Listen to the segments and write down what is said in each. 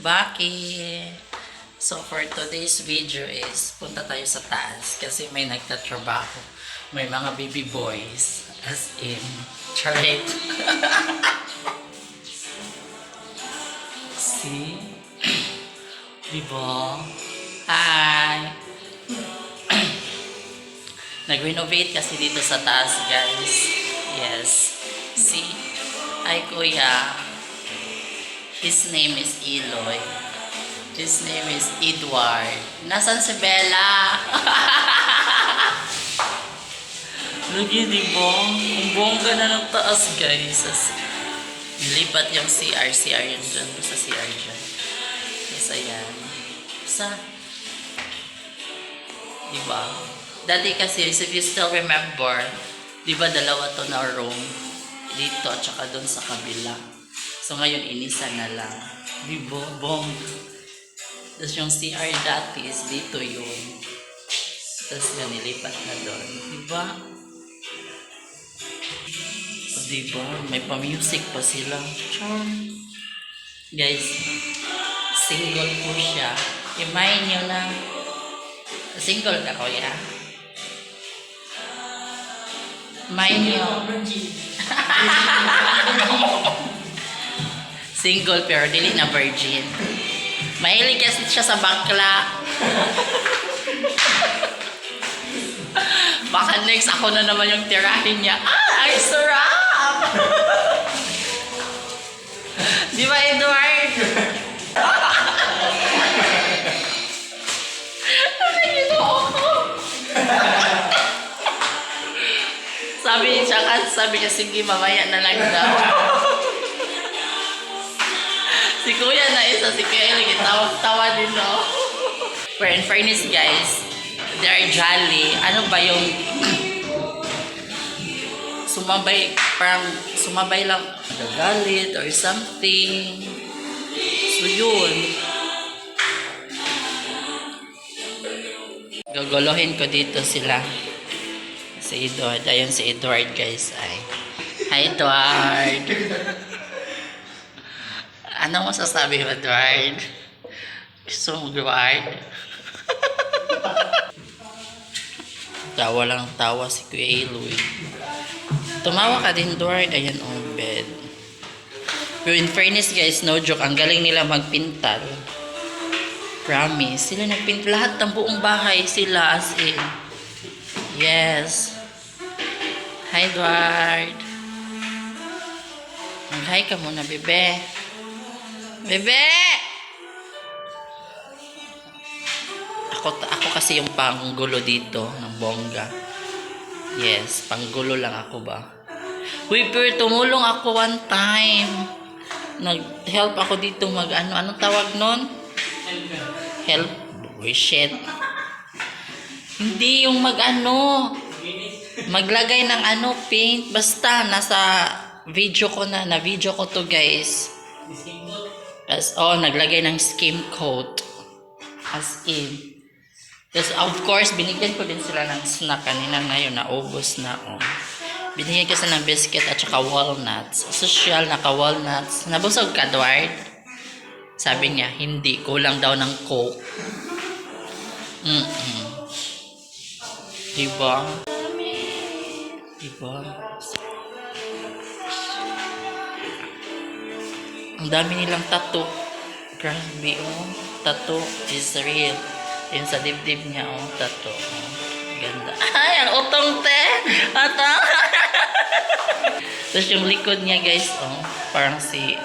Chubaki. So for today's video is punta tayo sa taas kasi may nagtatrabaho. May mga baby boys as in charit. See? Diba? Hi! Nag-renovate kasi dito sa taas, guys. Yes. See? Hi, kuya. His name is Eloy. His name is Edward. Nasaan si Bella? Lagi, di ba? Ang bongga na ng taas, guys. As, nilipat yung CR. CR yun dyan. Sa CR dyan. Yes, ayan. Sa... Di ba? Dati kasi, if you still remember, di ba dalawa to na room? Dito, tsaka doon sa kabila. So ngayon, inisa na lang. Di ba? Bong. Tapos yung CR dati is dito yun. Tapos yun, nilipat na doon. Di ba? Di ba? May pa-music pa sila. Charm. Guys, single po siya. Imayin nyo na. Single ka, kuya? Imayin nyo. Single pero dili na virgin. Mahilig kasi siya sa bakla. Baka next ako na naman yung tirahin niya. Ah, ay sarap! Di ba, Edward? Sabi niya, sabi niya, sige, mamaya na lang daw. Si Kuya na isa, si lagi tawag-tawa din, no? Pero in fairness, guys, they are jolly. Ano ba yung sumabay, parang sumabay lang nagagalit or something. So, yun. Gagolohin ko dito sila. Si Edward. Ayun si Edward, guys. Ay. Hi, Edward. Ano masasabi mo, Edward? Gusto mo, Edward? tawa lang tawa si Kuya Eloy. Tumawa ka din, Edward. Ayan, on bed. Pero in fairness, guys, no joke. Ang galing nila magpintal. Promise. Sila nagpint lahat ng buong bahay sila as in. Yes. Hi, Edward. Mag-hi ka muna, bebe. Bebe! Ako, ako kasi yung panggulo dito ng bongga. Yes, panggulo lang ako ba. Uy, tumulong ako one time. Nag-help ako dito mag ano, anong tawag nun? Help. Uy, shit. Hindi yung mag ano. Maglagay ng ano, paint. Basta, nasa video ko na, na video ko to guys. As, oh, naglagay ng skim coat. As in. Tapos, of course, binigyan ko din sila ng snack kanina ngayon. Naubos na, oh. Binigyan ko sila ng biscuit at saka walnuts. Social, naka-walnuts. Nabusog ka, Edward? Sabi niya, hindi. Kulang daw ng coke. Mm-mm. Diba? Diba? Ang dami nilang tattoo. Grabe, oh. Tattoo is real. Yun sa dibdib niya, oh. Tattoo. Oh. Ganda. Ay, ang utong te! Atang! Tapos yung likod niya, guys, oh. Parang si...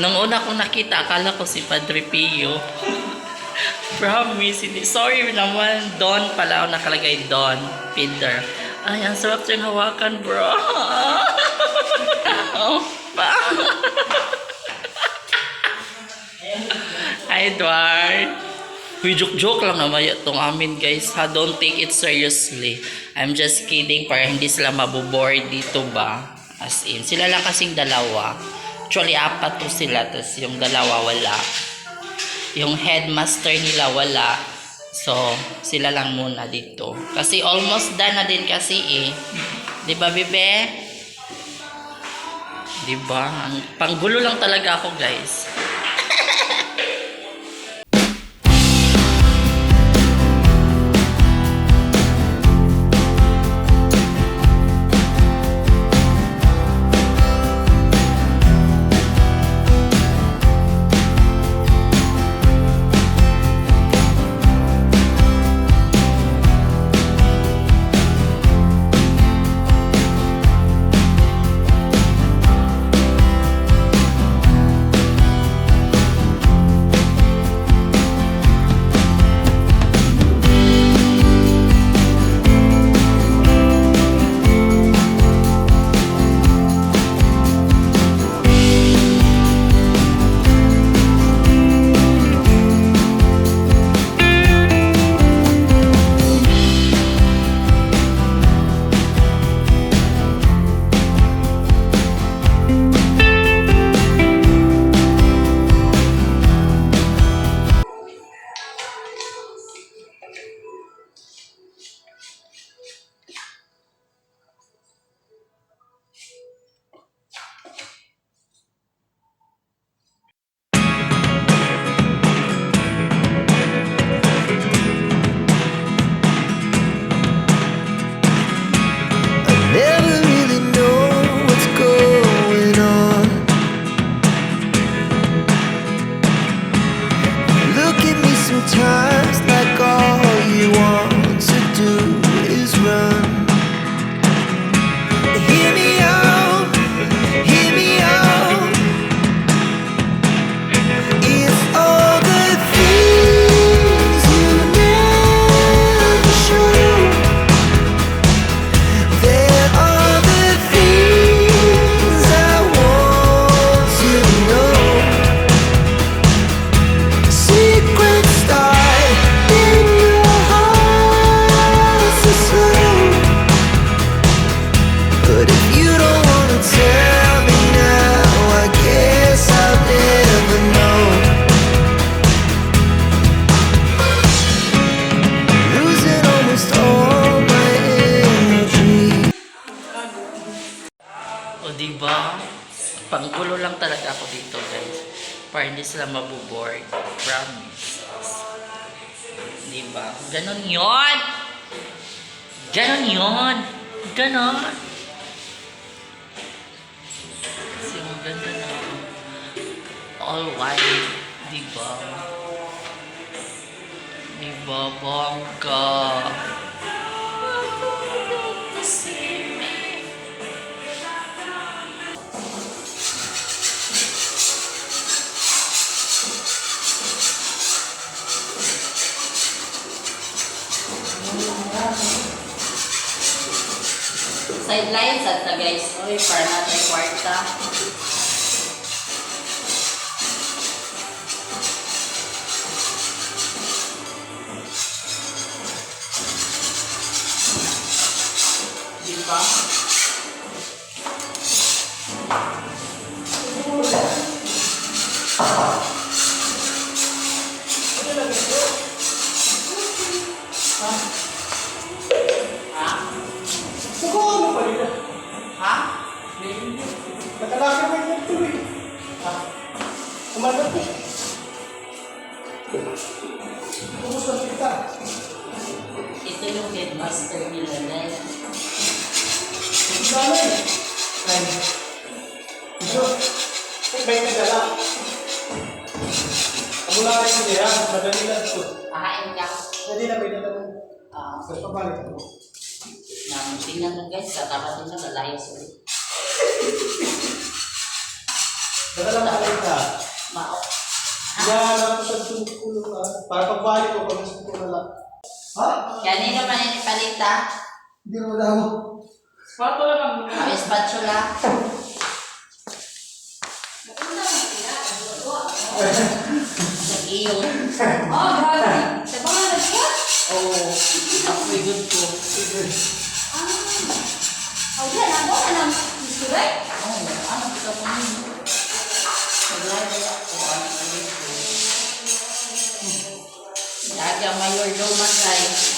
Nung una ko nakita, akala ko si Padre Pio. Promise, hindi. Sorry naman. Don pala. Oh, nakalagay Don. Peter. Ay, ang sarap siyang hawakan, bro. oh, pa. Hi, Edward. We joke-joke lang naman itong amin, guys. Ha, don't take it seriously. I'm just kidding para hindi sila maboboard dito ba? As in, sila lang kasing dalawa. Actually, apat to sila. Tapos yung dalawa wala. Yung headmaster nila wala. So, sila lang muna dito. Kasi almost done na din kasi eh. Di ba, bebe? Di ba? Ang panggulo lang talaga ako, guys. Hindi sila mabuboard. Promise. Diba? Ganon yon. Ganon yon. Ganon. Kasi maganda na. All white. Diba? Diba, bongga? Sidelines at the guys. Oy, para natin kwarta. Di ba? Nakalaki mo yung tuloy. Ah, umagat po. Kumusta kita? Ito yung headmaster nila na Ang dami. Ay. Ito. May nagala. Amo na kayo niya. Madali lang ito. Ahain ka. Madali na may naman. Ah, Sa pabalik na, tingnan mo guys, sa tapat nila malayas ulit. Dala lang ka. Mao. Yan, ako sa tumukulong ka. Para pagbalik ko, pag nasa ko na lang. Ha? Kanino man ini palita? Hindi mo ako. Spatula lang. Ang spatula. Sa iyon. Oh, grabe. Sa mga nagsuot? Oh, ako good ko. Oh, yan. Ako na lang. Gusto ba? Oh, ano kita mo yun? Naglagay ako. Ano ka dito? Lagi ang mayor doman guys.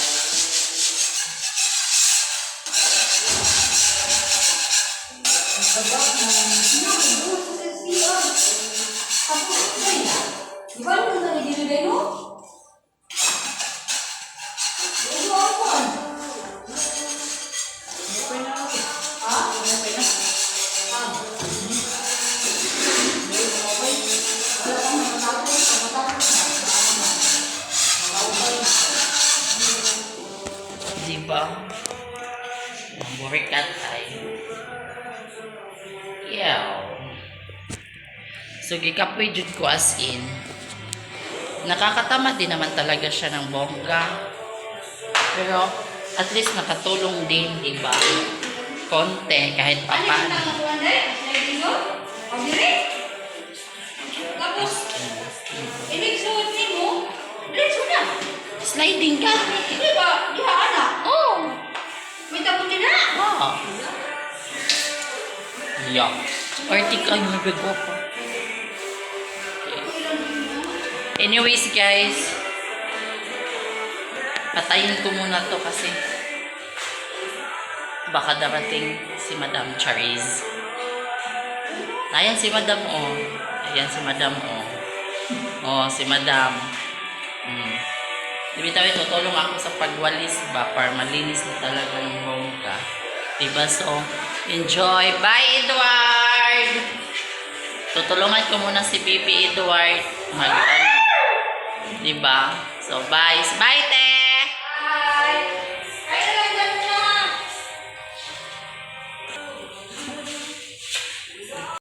So, gikapoy jud ko as in. Nakakatama din naman talaga siya ng bongga. Pero, at least nakatulong din, di ba? Konti, kahit Ano papaano. diri? Tapos, ibig suot ni mo? Diretso na. Sliding ka. Di ba? Diha anak. Oh! May din na. Ah. Yeah. Yung nabigo pa. Anyways, guys. Patayin ko muna to kasi baka darating si Madam Charis. Ayan si Madam, oh. Ayan si Madam, oh. Oh, si Madam. Hmm. Ibitaw tutulong ako sa pagwalis ba para malinis na talaga yung home ka. Diba? So, enjoy. Bye, Edward! Tutulungan ko muna si Bibi Edward. Mag, diba? So, bye. Bye, te!